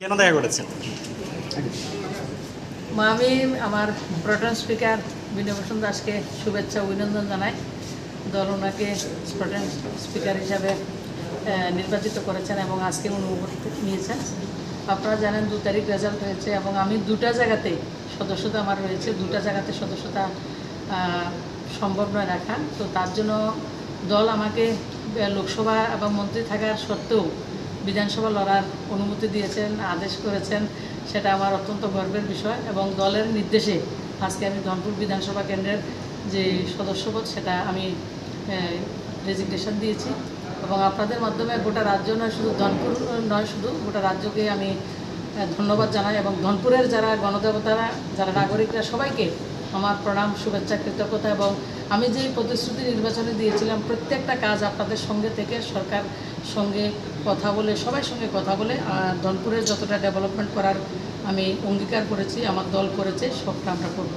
কোন দেখা করেছেন মা আমি আমার প্রোটন স্পিকার বিনয়ভূষণ দাসকে শুভেচ্ছা অভিনন্দন জানাই। দল ওনাকে প্রোটন স্পিকার হিসাবে নির্বাচিত করেছেন এবং আজকে অনুমতি নিয়েছেন। আপনারা জানেন দু তারিখ রেজাল্ট হয়েছে এবং আমি দুটা জায়গাতে সদস্যতা আমার রয়েছে, দুটা জায়গাতে সদস্যতা সম্ভব নয় রাখা। তো তার জন্য দল আমাকে লোকসভা এবং মন্ত্রী থাকার সত্ত্বেও বিধানসভা লড়ার অনুমতি দিয়েছেন, আদেশ করেছেন, সেটা আমার অত্যন্ত গর্বের বিষয় এবং দলের নির্দেশে আজকে আমি ধনপুর বিধানসভা কেন্দ্রের যে সদস্যপদ, সেটা আমি রেজিগনেশন দিয়েছি। এবং আপনাদের মাধ্যমে গোটা রাজ্য নয়, শুধু ধনপুর নয়, শুধু গোটা রাজ্যকে আমি ধন্যবাদ জানাই। এবং ধনপুরের যারা গণদেবতারা, যারা নাগরিকরা, সবাইকে আমার প্রণাম, শুভেচ্ছা, কৃতজ্ঞতা। এবং আমি যেই প্রতিশ্রুতি নির্বাচনে দিয়েছিলাম, প্রত্যেকটা কাজ আপনাদের সঙ্গে থেকে সরকার সঙ্গে কথা বলে সবার সঙ্গে কথা বলে ধনপুরের যতটা ডেভেলপমেন্ট করার আমি অঙ্গীকার করেছি, আমার দল করেছে, সবটা আমরা করব।